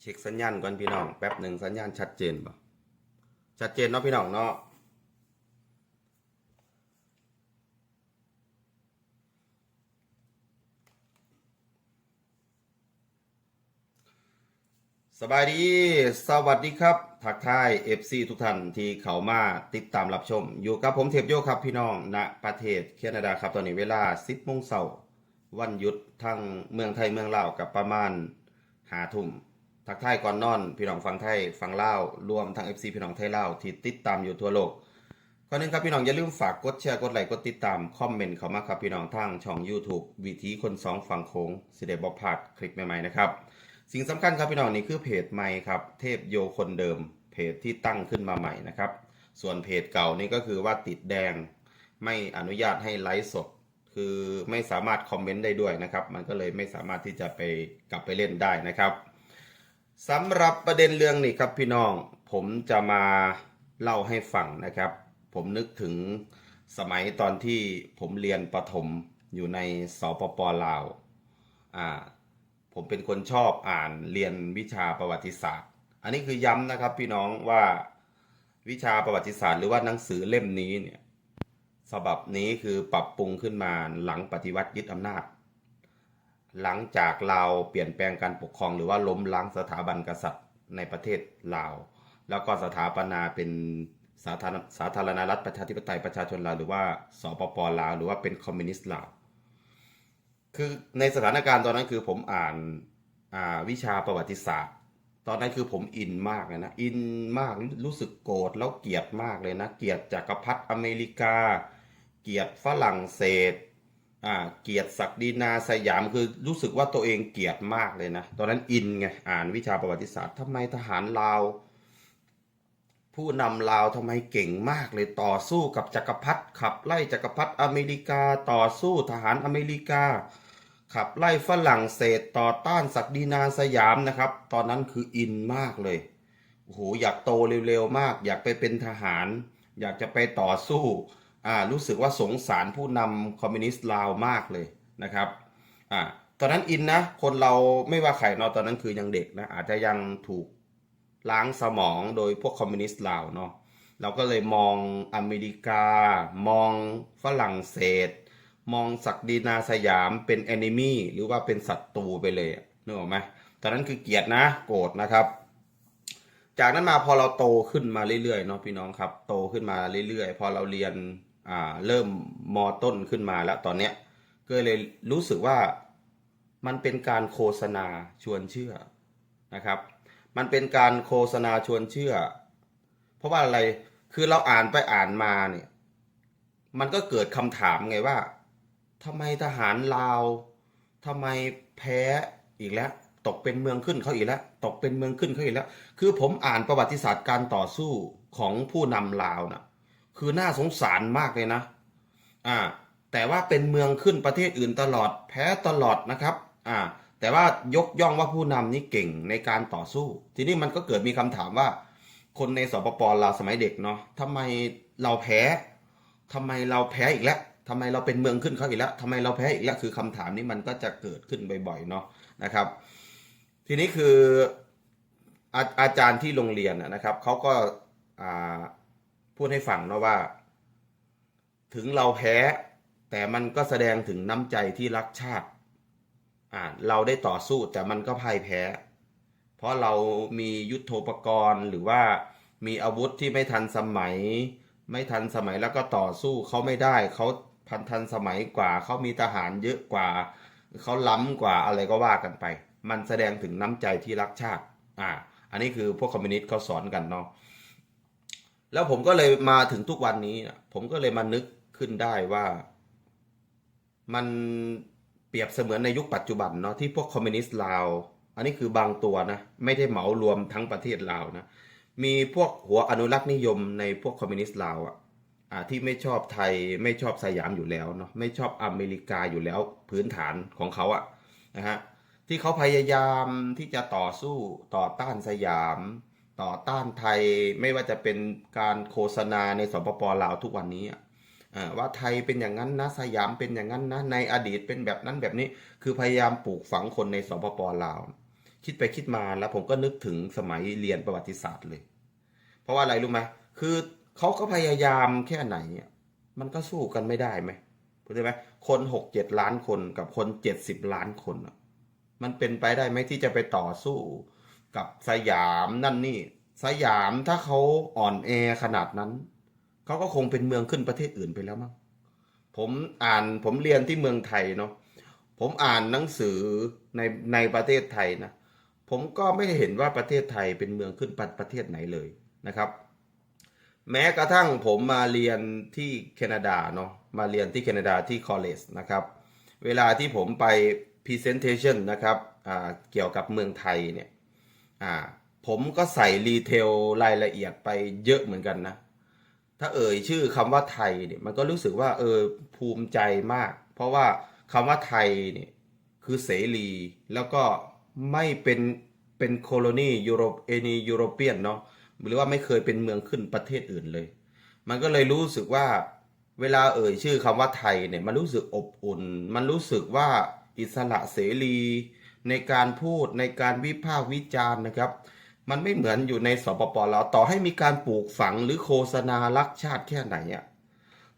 เช็คสัญญาณก่อนพี่น้องแป๊บหนึ่งสัญญาณชัดเจนป่ะชัดเจนเนาะพี่น้องเนาะสบายดี สวัสดีครับ ทักทาย FC ทุกท่านที่เขามาติดตามรับชม อยู่กับผมเทพโยครับพี่น้องณประเทศแคนาดาครับตอนนี้เวลา 10โมงเช้าวันหยุดทั้งเมืองไทยเมืองลาวกับประมาณหาทุ่ม ทักทายก่อนนอน พี่น้องฟังไทยฟังเล่ารวมทั้ง FC พี่น้องไทยเล่าที่ติดตามอยู่ทั่วโลกก่อนหนึงครับพี่น้องอย่าลืมฝากกดแชร์กดไลค์กดติดตามคอมเมนต์เข้ามาครับพี่น้องทางช่อง YouTube วิธีคนสองฝั่งโค้งสิได้บ่พาดคลิปใหม่ๆนะครับสิ่งสำคัญครับพี่น้องนี่คือเพจใหม่ครับเทพโยคนเดิม เพจที่ตั้งขึ้นมาใหม่นะครับส่วนเพจเก่านี่ก็คือว่าติดแดง ไม่อนุญาตให้ไลฟ์สดคือไม่สามารถคอมเมนต์ได้ด้วยนะครับ มันก็เลยไม่สามารถที่จะไปกลับไปเล่นได้นะครับ สำหรับประเด็นเรื่องนี้ครับพี่น้องผมจะมาเล่าให้ฟังนะครับ ผมนึกถึงสมัยตอนที่ผมเรียนประถมอยู่ในสปปลาวอ่าผมเป็นคนชอบอ่านเรียนวิชาประวัติศาสตร์ อันนี้คือย้ำนะครับพี่น้องว่าวิชาประวัติศาสตร์หรือว่าหนังสือเล่มนี้เนี่ยฉบับนี้คือปรับปรุงขึ้นมาหลังปฏิวัติยึดอำนาจ หลังจากลาวเปลี่ยนแปลงการปกครอง หรือว่าล้มล้างสถาบันกษัตริย์ในประเทศลาว แล้วก็สถาปนาเป็นสาธารณสาธารณรัฐประชาธิปไตยประชาชนลาวหรือว่าสปปลาวหรือว่าเป็นคอมมิวนิสต์ลาวคือในสถานการณ์ตอนนั้นคือผมอ่านอ่าวิชาประวัติศาสตร์ ตอนนั้นคือผมอินมากเลยนะอินมากรู้สึกโกรธแล้วเกลียดมากเลยนะ เกลียดจักรพรรดิอเมริกา เกลียดฝรั่งเศส อ่าเกียดศักดินาสยามคือรู้สึกว่าตัวเองเกียดมากเลยนะ ตอนนั้นอินไงอ่านวิชาประวัติศาสตร์ทำไมทหารลาว ผู้นำลาวทำไมเก่งมากเลยต่อสู้กับจักรพรรดิขับไล่จักรพรรดิอเมริกาต่อสู้ทหารอเมริกา ขับไล่ฝรั่งเศสต่อต้านศักดินาสยามนะครับ ตอนนั้นคืออินมากเลยโอ้โหอยากโตเร็วๆมาก อยากไปเป็นทหาร อยากจะไปต่อสู้ รู้สึกว่าสงสารผู้นำคอมมิวนิสต์ลาวมากเลยนะครับอ่าตอนนั้นอินนะ คนเราไม่ว่าใครเนาะตอนนั้นคือยังเด็กนะอาจจะยังถูกล้างสมองโดยพวกคอมมิวนิสต์ลาวเนาะเราก็เลยมองอเมริกา มองฝรั่งเศส มองศักดินาสยามเป็นแอนิมีหรือว่าเป็นศัตรูไปเลยนึกออกไหมตอนนั้นคือเกลียดนะโกรธนะครับ จากนั้นมาพอเราโตขึ้นมาเรื่อยๆเนาะพี่น้องครับ โตขึ้นมาเรื่อยๆ พอเราเรียน อ่าเริ่มมต้นขึ้นมาแล้วตอนเนี้ยก็เลยรู้สึกว่ามันเป็นการโฆษณาชวนเชื่อนะครับ มันเป็นการโฆษณาชวนเชื่อ เพราะว่าอะไรคือเราอ่านไปอ่านมาเนี่ยมันก็เกิดคำถามไงว่าทำไมทหารลาวทำไมแพ้อีกแล้ว ตกเป็นเมืองขึ้นเขาอีกแล้ว ตกเป็นเมืองขึ้นเขาอีกแล้ว คือผมอ่านประวัติศาสตร์การต่อสู้ของผู้นำลาวนะ คือน่าสงสารมากเลยนะ อ่า แต่ว่าเป็นเมืองขึ้นประเทศอื่นตลอดแพ้ตลอดนะครับ อ่า แต่ว่ายกย่องว่าผู้นำนี่เก่งในการต่อสู้ ทีนี้มันก็เกิดมีคำถามว่า คนในสปปลาสมัยเด็กเนาะทำไมเราแพ้ทำไมเราแพ้อีกแล้วทำไมเราเป็นเมืองขึ้นเขาอีกแล้วทำไมเราแพ้อีกแล้ว คือคำถามนี้มันก็จะเกิดขึ้นบ่อยๆเนาะนะครับ ทีนี้คืออาอาจารย์ที่โรงเรียนนะนะครับเขาก็อ่า พูดให้ฟังเนาะว่า ถึงเราแพ้ แต่มันก็แสดงถึงน้ำใจที่รักชาติอ่าเราได้ต่อสู้แต่มันก็พ่ายแพ้ เพราะเรามียุทโธปกรณ์หรือว่ามีอาวุธที่ไม่ทันสมัย ไม่ทันสมัยแล้วก็ต่อสู้เขาไม่ได้เขาพันทันสมัยกว่าเขามีทหารเยอะกว่าเขาล้ำกว่าอะไรก็ว่ากันไป มันแสดงถึงน้ำใจที่รักชาติอ่าอันนี้คือพวกคอมมิวนิสต์เขาสอนกันเนาะ แล้วผมก็เลยมาถึงทุกวันนี้นะผมก็เลยมานึกขึ้นได้ว่า มันเปรียบเสมือนในยุคปัจจุบันเนาะที่พวกคอมมิวนิสต์ลาว อันนี้คือบางตัวนะ ไม่ได้เหมารวมทั้งประเทศลาวนะ มีพวกหัวอนุรักษ์นิยมในพวกคอมมิวนิสต์ลาวอะอ่าที่ไม่ชอบไทยไม่ชอบสยามอยู่แล้วเนาะไม่ชอบอเมริกาอยู่แล้วพื้นฐานของเขาอะนะฮะที่เขาพยายามที่จะต่อสู้ต่อต้านสยาม ต่อต้านไทยไม่ว่าจะเป็นการโฆษณาในสปปลาวทุกวันนี้ว่าไทยเป็นอย่างนั้นนะสยามเป็นอย่างนั้นนะในอดีตเป็นแบบนั้นแบบนี้ คือพยายามปลูกฝังคนในสปปลาว คิดไปคิดมาแล้วผมก็นึกถึงสมัยเรียนประวัติศาสตร์เลย เพราะว่าอะไรรู้ไหมคือเขาก็พยายามแค่ไหนมันก็สู้กันไม่ได้ไหมเข้าใจไหมคนหกเจ็ดล้านคนกับคนเจ็ดสิบล้านคนมันเป็นไปได้ไหมที่จะไปต่อสู้ กับสยามนั่นนี่ สยามถ้าเขาอ่อนแอขนาดนั้นเขาก็คงเป็นเมืองขึ้นประเทศอื่นไปแล้วมั้งผมอ่านผมเรียนที่เมืองไทยเนาะผมอ่านหนังสือในในประเทศไทยนะผมก็ไม่เห็นว่าประเทศไทยเป็นเมืองขึ้นประประเทศไหนเลยนะครับ แม้กระทั่งผมมาเรียนที่แคนาดาเนาะมาเรียนที่แคนาดาที่ college นะครับ เวลาที่ผมไป presentation นะครับเกี่ยวกับเมืองไทยเนี่ย อ่าผมก็ใส่รีเทลรายละเอียดไปเยอะเหมือนกันนะ ถ้าเอ่ยชื่อคำว่าไทยเนี่ยมันก็รู้สึกว่าเออภูมิใจมาก เพราะว่าคำว่าไทยเนี่ยคือเสรีแล้วก็ไม่เป็นเป็นโคโลนียุโรปเอนียุโรเปียนเนาะหรือว่าไม่เคยเป็นเมืองขึ้นประเทศอื่นเลย มันก็เลยรู้สึกว่าเวลาเอ่ยชื่อคำว่าไทยเนี่ยมันรู้สึกอบอุ่น มันรู้สึกว่าอิสระเสรี ในการพูดในการวิพากษ์วิจารณ์นะครับ มันไม่เหมือนอยู่ในสปปลาวต่อให้มีการปลูกฝังหรือโฆษณารักชาติแค่ไหนอะ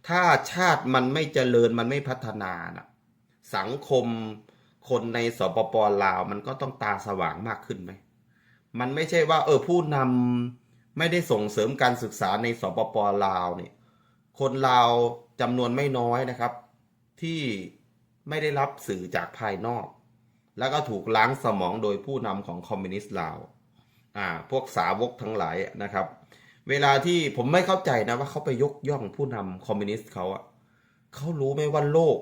ถ้าชาติมันไม่เจริญมันไม่พัฒนานะสังคมคนในสปปลาว มันก็ต้องตาสว่างมากขึ้นไหมมันไม่ใช่ว่า เออผู้นำไม่ได้ส่งเสริมการศึกษาในสปปลาวเนี่ยคนลาวจำนวนไม่น้อยนะครับ ที่ไม่ได้รับสื่อจากภายนอก แล้วก็ถูกล้างสมองโดยผู้นำของคอมมิวนิสต์ลาวอ่าพวกสาวกทั้งหลายนะครับ เวลาที่ผมไม่เข้าใจนะว่าเขาไปยกย่องผู้นำคอมมิวนิสต์เขาอะเขารู้ไหมว่าโลก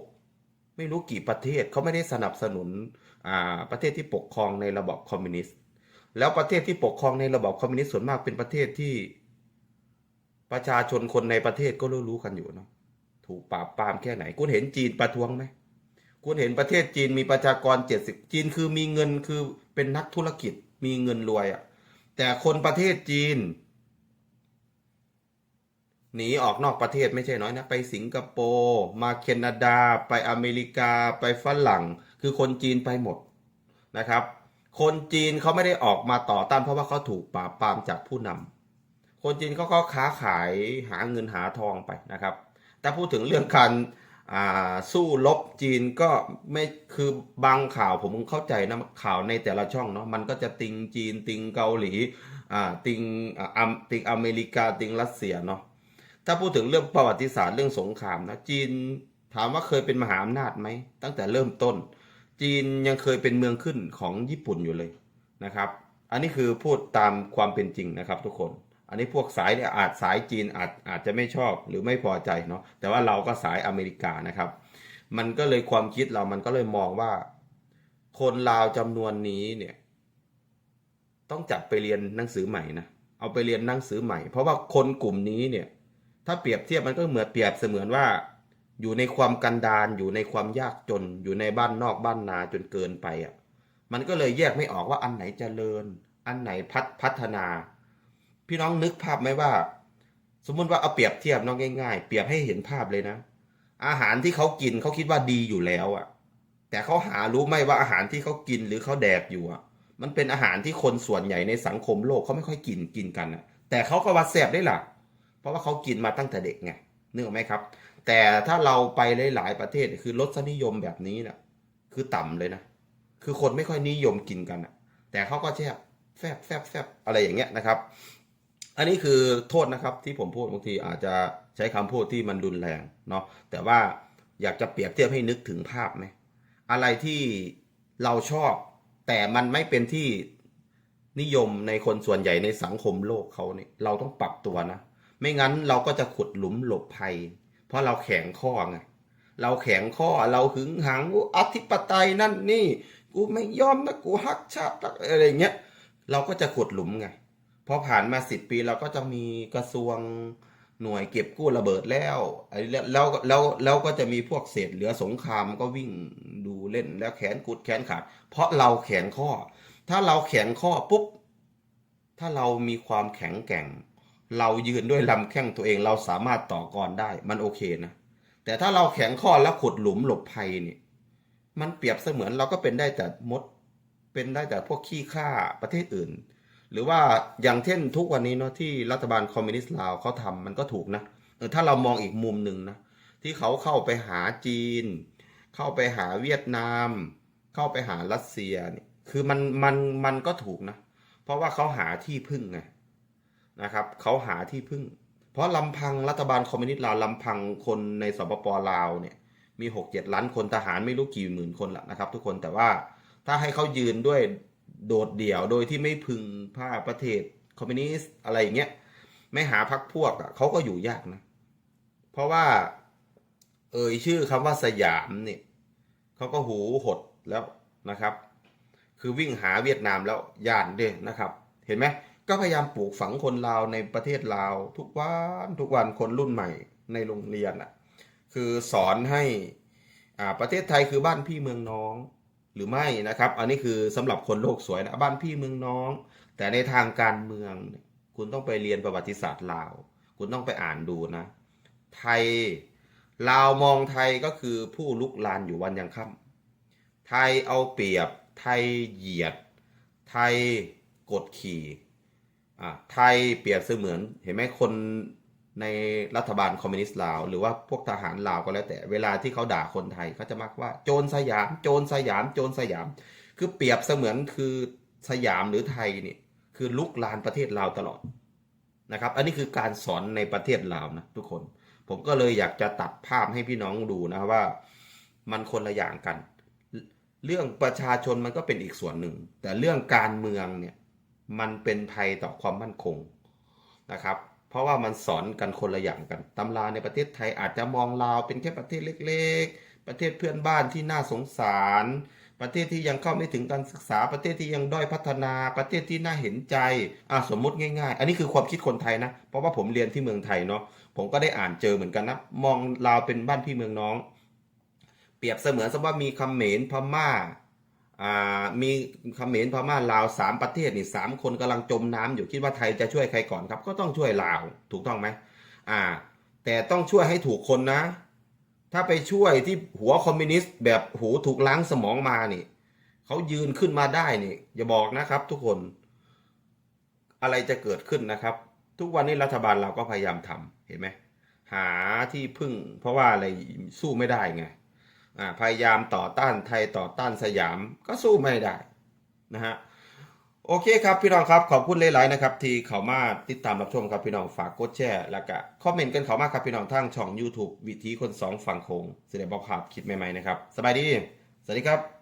ไม่รู้กี่ประเทศเขาไม่ได้สนับสนุนอ่าประเทศที่ปกครองในระบอบคอมมิวนิสต์แล้วประเทศที่ปกครองในระบอบคอมมิวนิสต์ส่วนมากเป็นประเทศที่ ประชาชนคนในประเทศก็รู้รู้กันอยู่เนาะถูกปราบปรามแค่ไหน คุณเห็นจีนประท้วงไหม คุณเห็นประเทศจีนมีประชากรเจ็ดสิบจีนคือมีเงินคือเป็นนักธุรกิจมีเงินรวยอะ่ะแต่คนประเทศจีน หนีออกนอกประเทศไม่ใช่น้อยนะ ไปสิงคโปร์มาแคนาดา ไปอเมริกาไปฝรั่ง คือคนจีนไปหมดนะครับ คนจีนเขาไม่ได้ออกมาต่อต้านเพราะว่าเขาถูกปราบปรามจากผู้นำคนจีนเขาก็ค้าขายหาเงินหาทองไปนะครับ แต่พูดถึงเรื่องการ สู้รบจีนก็ไม่คือบางข่าวผมเข้าใจนะข่าวในแต่ละช่องเนาะมันก็จะติงจีนติงเกาหลีอ่าติงอ่าติงอเมริกาติงรัสเซียเนาะถ้าพูดถึงเรื่องประวัติศาสตร์เรื่องสงครามนะจีนถามว่าเคยเป็นมหาอำนาจไหมตั้งแต่เริ่มต้น จีนยังเคยเป็นเมืองขึ้นของญี่ปุ่นอยู่เลยนะครับ อันนี้คือพูดตามความเป็นจริงนะครับทุกคน อันนี้พวกสายเนี่ยอาจสายจีนอาจอาจจะไม่ชอบหรือไม่พอใจเนาะแต่ว่าเราก็สายอเมริกานะครับ มันก็เลยความคิดเรามันก็เลยมองว่า คนลาวจำนวนนี้เนี่ย ต้องจับไปเรียนหนังสือใหม่นะเอาไปเรียนหนังสือใหม่ เพราะว่าคนกลุ่มนี้เนี่ย ถ้าเปรียบเทียบมันก็เหมือนเปรียบเสมือนว่า อยู่ในความกันดารอยู่ในความยากจน อยู่ในบ้านนอกบ้านนาจนเกินไปอะมันก็เลยแยกไม่ออกว่าอันไหนเจริญ อันไหนพัฒพัฒนา พี่น้องนึกภาพไหมว่า สมมติว่าเอาเปรียบเทียบน้องง่าย ๆ เปรียบให้เห็นภาพเลยนะ อาหารที่เขากินเขาคิดว่าดีอยู่แล้วอะแต่เขาหารู้ไหมว่าอาหารที่เขากินหรือเขาแดกอยู่อะมันเป็นอาหารที่คนส่วนใหญ่ในสังคมโลกเขาไม่ค่อยกินกินกันอะแต่เขาก็ว่าแซ่บได้ล่ะ เพราะว่าเขากินมาตั้งแต่เด็กไงนึกออกไหมครับ แต่ถ้าเราไปหลาย ๆ ประเทศคือรสนิยมแบบนี้น่ะ คือต่ำเลยนะ คือคนไม่ค่อยนิยมกินกันอะแต่เขาก็แซ่บแซ่บแซ่บแซ่บอะไรอย่างเงี้ยนะครับ อันนี้คือโทษนะครับที่ผมพูดบางทีอาจจะใช้คำพูดที่มันรุนแรงเนาะแต่ว่าอยากจะเปรียบเทียบให้นึกถึงภาพไหมอะไรที่เราชอบ แต่มันไม่เป็นที่นิยมในคนส่วนใหญ่ในสังคมโลกเขาเนี่ยเราต้องปรับตัวนะ ไม่งั้นเราก็จะขุดหลุมหลบภัย เพราะเราแข็งข้อไงเราแข็งข้อเราหึงหังกูอธิปไตยนั่นนี่ กูไม่ยอมนะกูฮักชาติอะไรเงี้ยเราก็จะขุดหลุมไง พอผ่านมาสิบปีเราก็จะมีกระทรวงหน่วยเก็บกู้ระเบิดแล้วไอ้แล้วแล้วแล้วก็จะมีพวกเศษเหลือสงครามก็วิ่งดูเล่นแล้วแขนกุดแขนขาด เพราะเราแข็งข้อ ถ้าเราแข็งข้อปุ๊บ ถ้าเรามีความแข็งแกร่ง เรายืนด้วยลำแข้งตัวเองเราสามารถต่อกรได้มันโอเคนะ แต่ถ้าเราแข็งข้อแล้วขุดหลุมหลบภัยเนี่ยมันเปรียบเสมือนเราก็เป็นได้แต่มด เป็นได้แต่พวกขี้ข้าประเทศอื่น หรือว่าอย่างเช่นทุกวันนี้เนาะที่รัฐบาลคอมมิวนิสต์ลาวเขาทำมันก็ถูกนะถ้าเรามองอีกมุมหนึ่งนะที่เขาเข้าไปหาจีน เข้าไปหาเวียดนาม เข้าไปหารัสเซียเนี่ยคือมันมันมันก็ถูกนะ เพราะว่าเขาหาที่พึ่งไงนะครับเขาหาที่พึ่ง เพราะลำพังรัฐบาลคอมมิวนิสต์ลาวลำพังคนในสปปลาวเนี่ยมีหกเจ็ดล้านคนทหารไม่รู้กี่หมื่นคนละนะครับ ทุกคนแต่ว่าถ้าให้เขายืนด้วย โดดเดี่ยวโดยที่ไม่พึงผ้าประเทศคอมมิวนิสต์อะไรอย่างเงี้ยไม่หาพักพวกอะเขาก็อยู่ยากนะ เพราะว่า เอ่ยชื่อคำว่าสยามเนี่ยเขาก็หูหดแล้วนะครับ คือวิ่งหาเวียดนามแล้วย่านเด้นะครับ เห็นไหมก็พยายามปลูกฝังคนลาวในประเทศลาวทุกวันทุกวันคนรุ่นใหม่ในโรงเรียนอะ คือสอนให้อ่าประเทศไทยคือบ้านพี่เมืองน้อง รือไม่นะครับ อันนี้คือสำหรับคนโลกสวยนะบ้านพี่เมืองน้อง แต่ในทางการเมือง คุณต้องไปเรียนประวัติศาสตร์ลาว คุณต้องไปอ่านดูนะ ไทยลาวมองไทยก็คือผู้ลุกลานอยู่วันยังค่ำไทยเอาเปรียบ ไทยเหยียด ไทยกดขี่อะไทยเปรียบเสมือนเห็นไหมคน ในรัฐบาลคอมมิวนิสต์ลาว หรือว่าพวกทหารลาวก็แล้วแต่เวลาที่เขาด่าคนไทยเขาจะมักว่าโจรสยาม โจรสยาม โจรสยาม คือเปรียบเสมือนคือสยามหรือไทยเนี่ยคือลุกลานประเทศลาวตลอดนะครับ อันนี้คือการสอนในประเทศลาวนะทุกคน ผมก็เลยอยากจะตัดภาพให้พี่น้องดูนะว่ามันคนละอย่างกัน เรื่องประชาชนมันก็เป็นอีกส่วนหนึ่ง แต่เรื่องการเมืองเนี่ยมันเป็นภัยต่อความมั่นคงนะครับ เพราะว่ามันสอนกันคนละอย่างกันตำราในประเทศไทยอาจจะมองลาวเป็นแค่ประเทศเล็ก ๆ ประเทศเพื่อนบ้านที่น่าสงสาร ประเทศที่ยังเข้าไม่ถึงการศึกษา ประเทศที่ยังด้อยพัฒนาประเทศที่น่าเห็นใจอะสมมติง่าย ๆ อันนี้คือความคิดคนไทยนะ เพราะว่าผมเรียนที่เมืองไทยเนาะผมก็ได้อ่านเจอเหมือนกันนะมองลาวเป็นบ้านพี่เมืองน้อง เปรียบเสมือนสมว่ามีคำเขมรพมา่า มีเขมรพม่าลาวสามประเทศนี่สามคนกำลังจมน้ำอยู่คิดว่าไทยจะช่วยใครก่อนครับ ก็ต้องช่วยลาวถูกต้องไหมอ่า แต่ต้องช่วยให้ถูกคนนะ ถ้าไปช่วยที่หัวคอมมิวนิสต์แบบหูถูกล้างสมองมานี่เขายืนขึ้นมาได้นี่อย่าบอกนะครับ ทุกคนอะไรจะเกิดขึ้นนะครับ ทุกวันนี้รัฐบาลเราก็พยายามทำเห็นไหมหาที่พึ่ง เพราะว่าอะไรสู้ไม่ได้ไง พยายามต่อต้านไทยต่อต้านสยามก็สู้ไม่ได้นะฮะโอเคครับพี่น้องครับขอบคุณหลายๆนะครับที่เขามาติดตามรับชมครับพี่น้องฝากกดแชร์แล้วก็คอมเมนต์กันเขามาครับพี่น้องทางช่อง YouTube วิธีคนสองฝั่งโคงแสดงบอกภาพคิดใหม่ๆนะครับสบายดี สวัสดีครับ